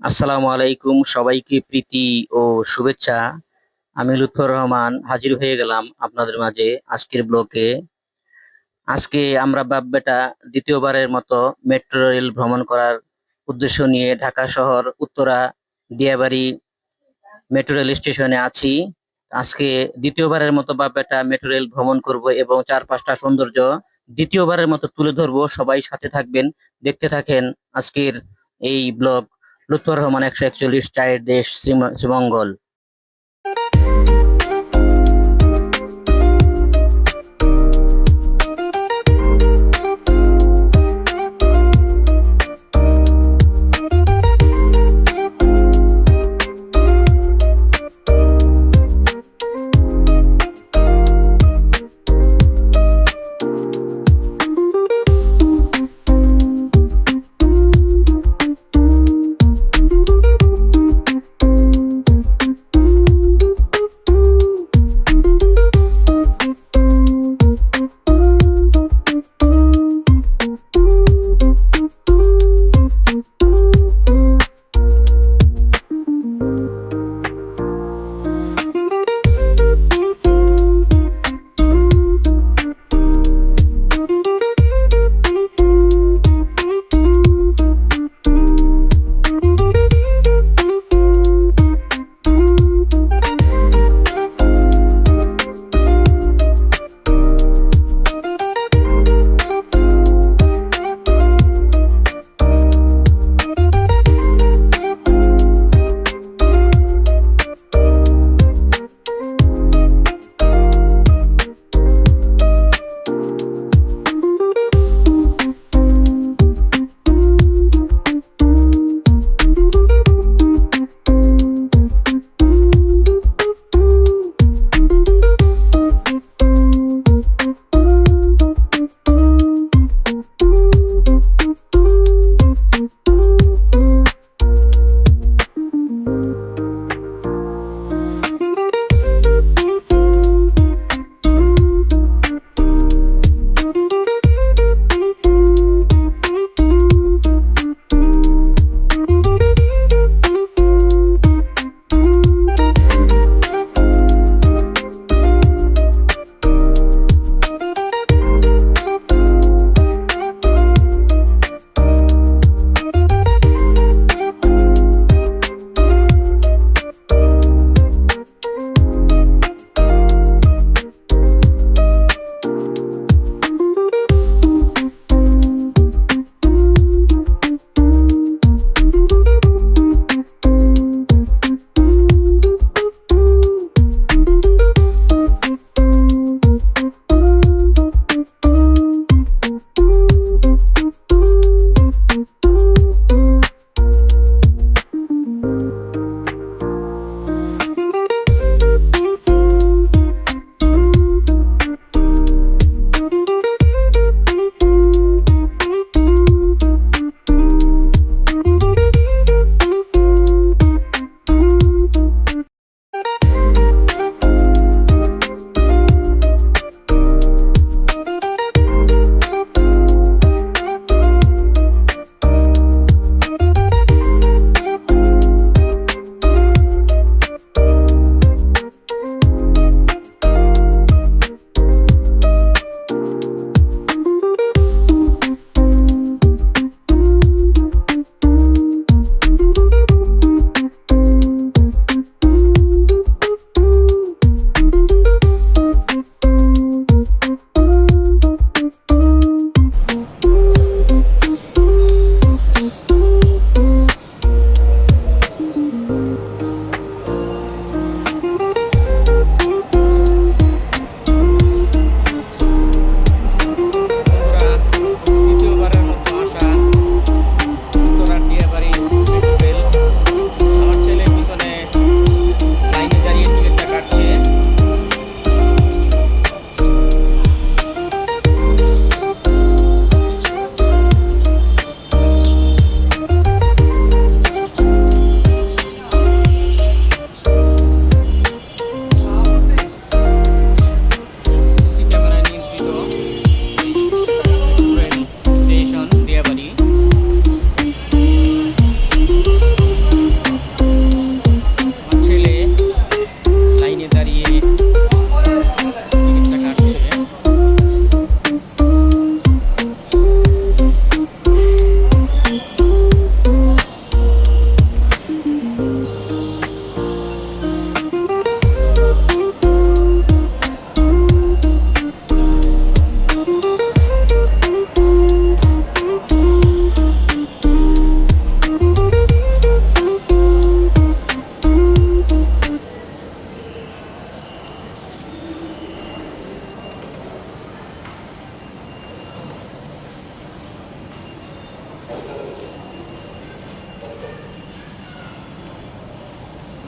আসসালামু আলাইকুম সবাইকে প্রীতি ও শুভেচ্ছা। আমি লুৎফর রহমান হাজির হয়ে গেলাম আপনাদের মাঝে আজকের ব্লকে। আজকে আমরা বাপ বেটা দ্বিতীয়বারের মতো মেট্রো রেল ভ্রমণ করার উদ্দেশ্য নিয়ে ঢাকা শহর, উত্তরা, দিয়াবাড়ি মেট্রো রেল স্টেশনে আছি। আজকে দ্বিতীয়বারের মতো বাপ বেটা মেট্রো রেল ভ্রমণ করব এবং চার পাঁচটা সৌন্দর্য দ্বিতীয়বারের মতো তুলে ধরবো। সবাই সাথে থাকবেন, দেখতে থাকেন আজকের এই ব্লগ। লুৎফর রহমান একশো একচল্লিশ চায়ের দেশ শ্রীম- শ্রীমঙ্গল।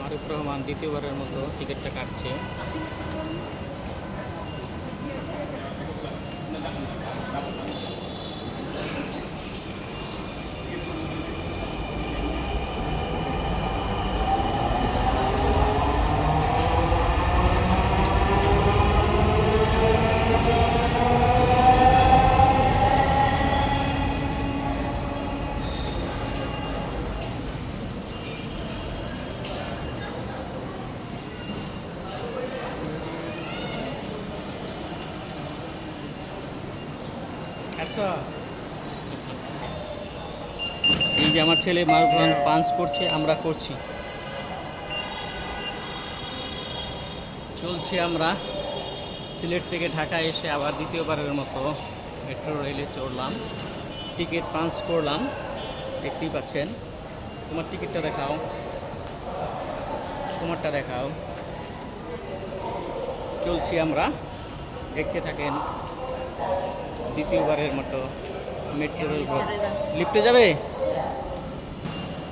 মারুফ রহমান দ্বিতীয়বারের মতো টিকিটটা কাটছে এই যে আমার ছেলে মারুফ রহমান পাঞ্চ করছে, আমরা করছি। চলছি আমরা। সিলেট থেকে ঢাকা এসে আবার দ্বিতীয়বারের মতো মেট্রো রেলে চড়লাম। টিকিট পাঞ্চ করলাম, দেখতেই পাচ্ছেন। তোমার টিকিটটা দেখাও। তোমারটা দেখাও। চলছি আমরা। দেখতে থাকেন। দ্বিতীয়বারের মতো মেট্রো রেল। লিফটে যাবে?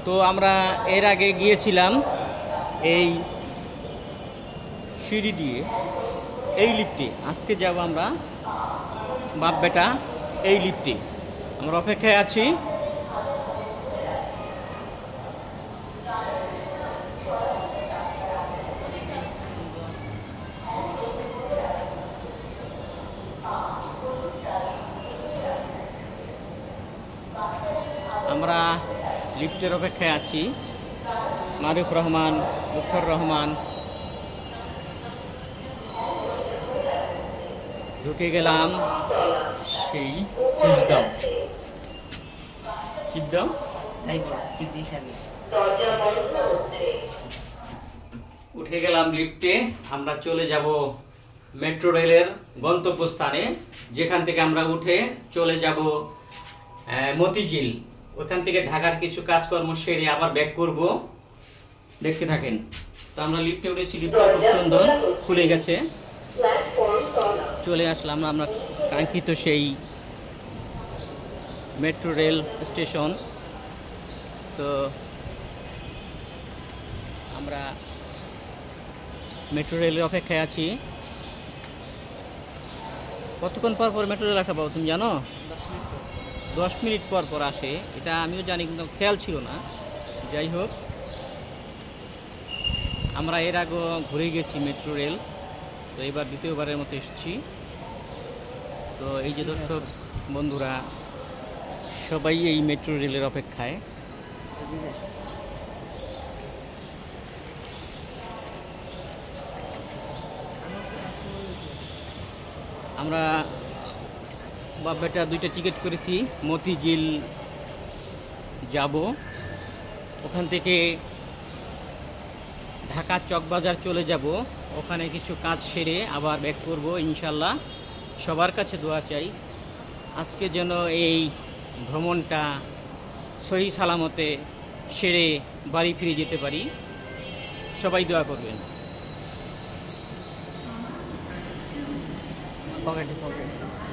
তো আমরা এর আগে গিয়েছিলাম এই সিঁড়ি দিয়ে, এই লিফটে। আজকে যাব আমরা বাপ বেটা এই লিফটে। আমরা অপেক্ষায় আছি। আমরা লিফটের অপেক্ষায় আছি। মারুফ রহমান মুখর রহমান। ঢুকে গেলাম সেই উঠে গেলাম লিফটে আমরা চলে যাব মেট্রো রেলের গন্তব্যস্থানে। যেখান থেকে আমরা উঠে চলে যাব মতিঝিল। ওখান থেকে ঢাকার কিছু কাজকর্ম সেরে আবার ব্যাক করব। দেখতে থাকেন। তো আমরা লিফটে উঠেছি লিফটটা খুব সুন্দর খুলে গেছে। চলে আসলাম আমরা কাঙ্ক্ষিত সেই মেট্রো রেল স্টেশন তো আমরা মেট্রো রেলের অপেক্ষায় আছি। কতক্ষণ পর পর মেট্রো রেল আসা পাবো তুমি জানো? দশ মিনিট পর পর আসে, এটা আমিও জানি কিন্তু খেয়াল ছিল না। যাই হোক, আমরা এর আগে ঘুরে গেছি মেট্রো রেল, তো এবার দ্বিতীয়বারের মতো এসেছি। তো এই যে দর্শক বন্ধুরা, সবাই এই মেট্রো রেলের অপেক্ষায়। আমরা বাপ বেটা দুইটা টিকিট করেছি, মতিঝিল যাব। ওখান থেকে ঢাকা চকবাজার চলে যাব। ওখানে কিছু কাজ সেরে আবার ব্যাক করব ইনশাল্লাহ। সবার কাছে দোয়া চাই। আজকে যেন এই ভ্রমণটা সহি সালামতে সেরে বাড়ি ফিরে যেতে পারি। সবাই দোয়া করবেন। পকেটে পকেটে।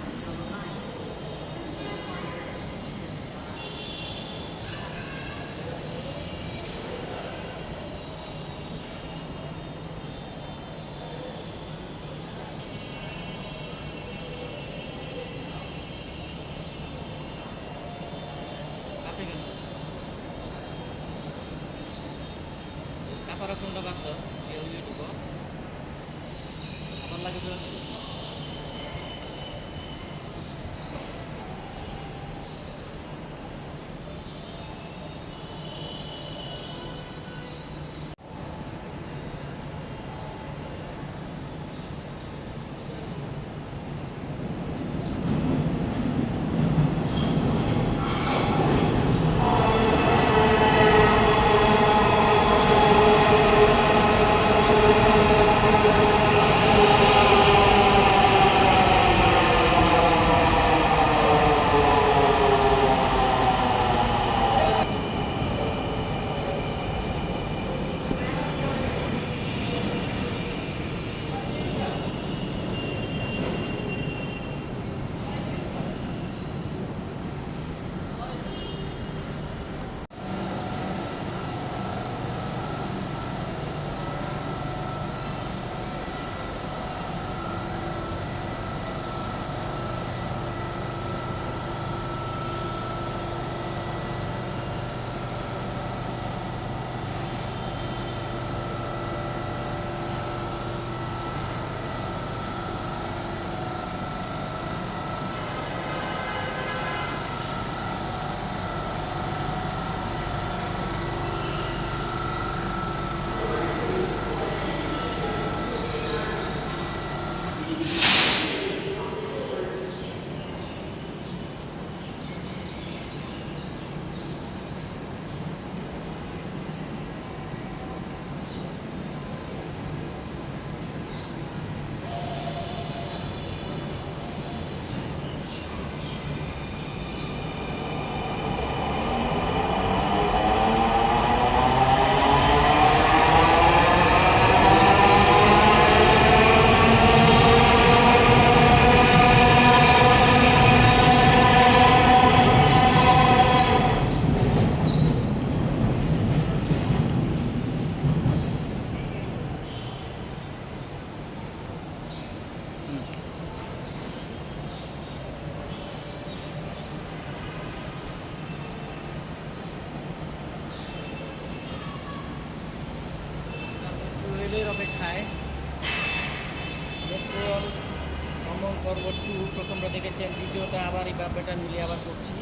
পর্ব টু প্রথমটা দেখেছেন, দ্বিতীয়টা আবার এই ব্যাপারটা মিলিয়ে আবার করছি।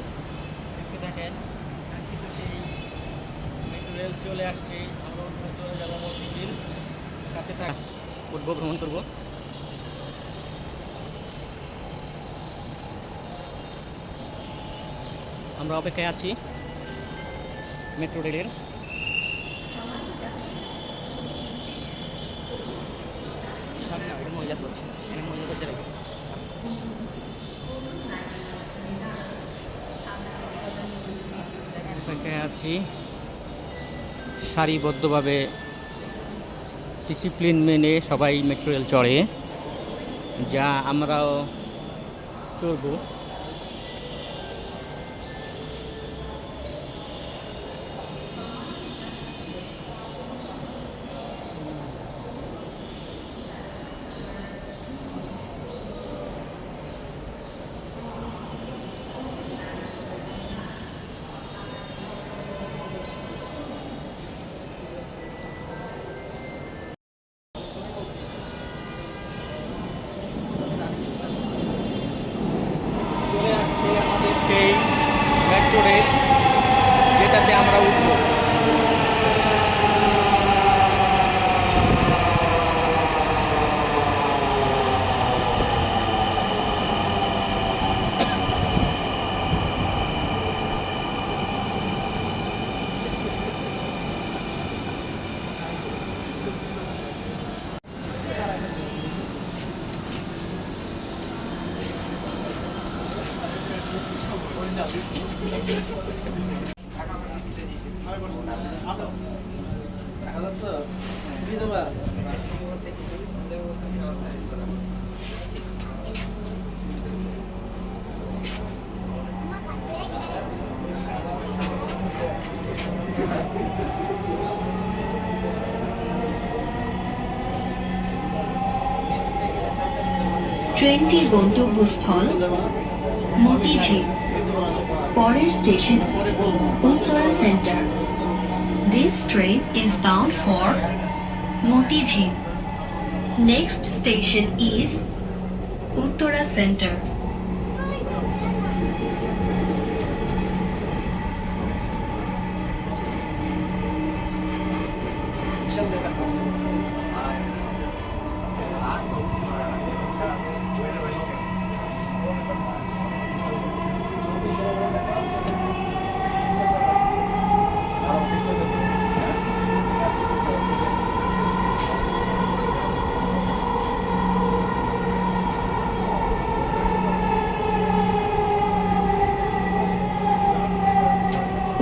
দেখতে থাকেন কাঙ্ক্ষিত সেই রেল চলে আসছে, আমরা চলে যাব মন্দির সাথে থাক উঠবো ভ্রমণ করব। আমরা অপেক্ষায় আছি মেট্রো রেলের। অপেক্ষায় আছি। সারিবদ্ধভাবে ডিসিপ্লিন মেনে সবাই মেট্রো রেল চড়ে। যা আমরাও চড়বো চলে আসছে আমাদের সেই মেট্রো রেল যেটাতে আমরা উঠবো ট্রেনটির গন্তব্যস্থল মতিঝিল পরের station Uttara Center This train is bound for Motijhil. Next station is Uttara Center.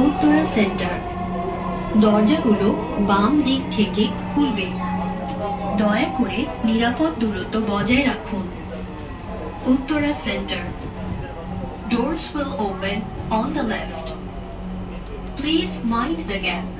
Uttara Center দরজাগুলো বাম দিক থেকে খুলবে দয়া করে নিরাপদ দূরত্ব বজায় রাখুন Uttara Center doors will open on the left. Please mind the gap.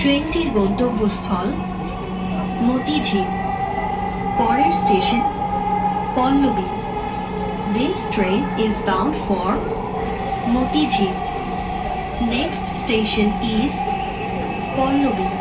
ট্রেনটির গন্তব্যস্থল মতিঝিল পরের station Pallabi This train is bound for Motijhil. Next station is Pallavi.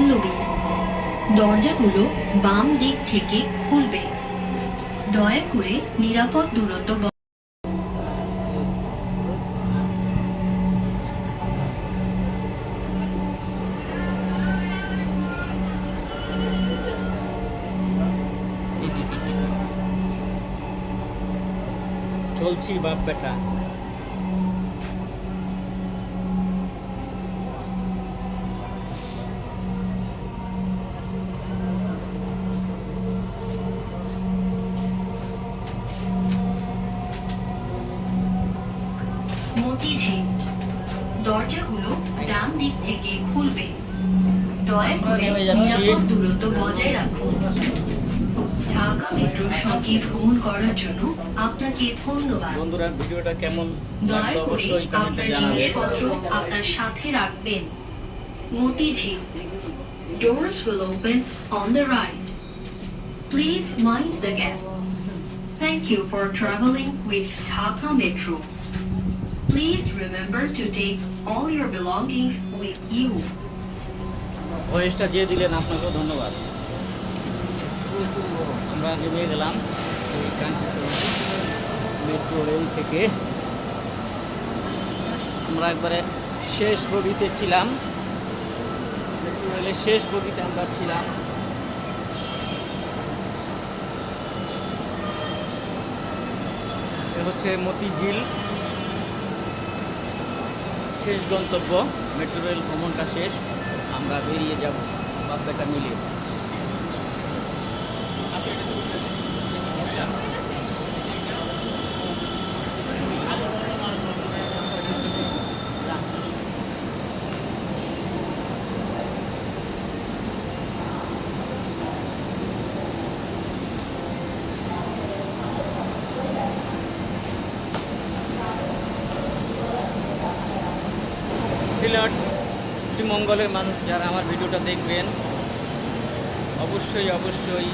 Pallabi দরজাগুলো বাম দিক থেকে খুলবে। দয়া করে নিরাপদ দূরত্ব চলছি বাপ বেটা মতিঝিল দরজাগুলো ডান দিক থেকে খুলবে দয়া করে নেমে দূরত্ব বজায় রাখুন ঢাকা মেট্রোর সঙ্গে ভ্রমণ করার জন্য আপনাকে ধন্যবাদ বন্ধুরা ভিডিওটা কেমন লাগল অবশ্যই কমেন্টে জানাবেন আপনার সাথে রাখবেন Motijheel Doors will open on the right. Please mind the gap. Thank you for traveling with Dhaka Metro. Please remember to take all your belongings with you. ভয়েসটা দিয়ে দিলেন আপনাকেও ধন্যবাদ। আমরা নেমে গেলাম মেট্রো রেল থেকে। আমরা একবারে শেষ বগিতে ছিলাম। মেট্রো রেলের শেষ বগিতে আমরা ছিলাম। হচ্ছে মতিঝিল। শেষ গন্তব্য, মেট্রো রেল ভ্রমণটা শেষ। আমরা বেরিয়ে যাব বাচ্চাটা সিলেট শ্রীমঙ্গলের মানুষ ভিডিওটা দেখবেন। অবশ্যই অবশ্যই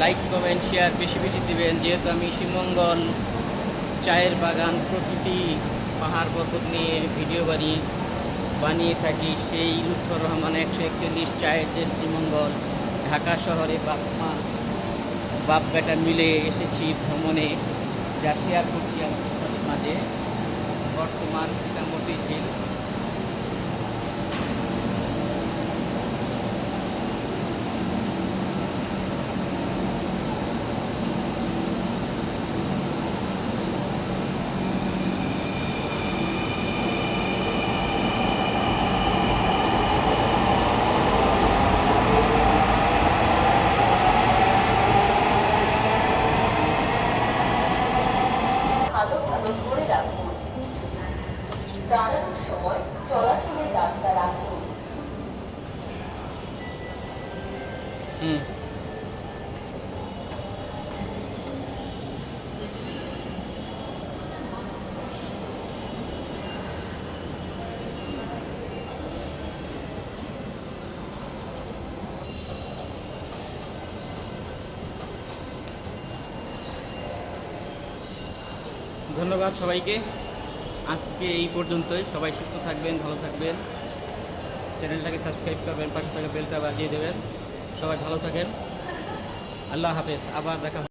লাইক কমেন্ট শেয়ার বেশি বেশি দিবেন। যেহেতু আমি শ্রীমঙ্গল চায়ের বাগান প্রকৃতি পাহাড় পর্বত নিয়ে ভিডিও বানিয়ে বানিয়ে থাকি, সেই লুৎফর রহমান একশো একচল্লিশ চায়ের দেশ শ্রীমঙ্গল ঢাকা শহরে বাপ মা, বাপ বেটা মিলে এসেছি ভ্রমণে। যা শেয়ার করছি আমাদের মাঝে। বর্তমান মোটামুটি ঝিল নিয়ন্ত্রণ করে রাখুন। দাঁড়ানোর সময় চলাচলের রাস্তা রাখুন। হুম। ধন্যবাদ সবাইকে। আজকে এই পর্যন্তই। সবাই সুস্থ থাকবেন, ভালো থাকবেন। চ্যানেলটাকে সাবস্ক্রাইব করবেন, পাশে থাকা বেলটা বাজিয়ে দেবেন। সবাই ভালো থাকেন। আল্লাহ হাফেজ। আবার দেখা।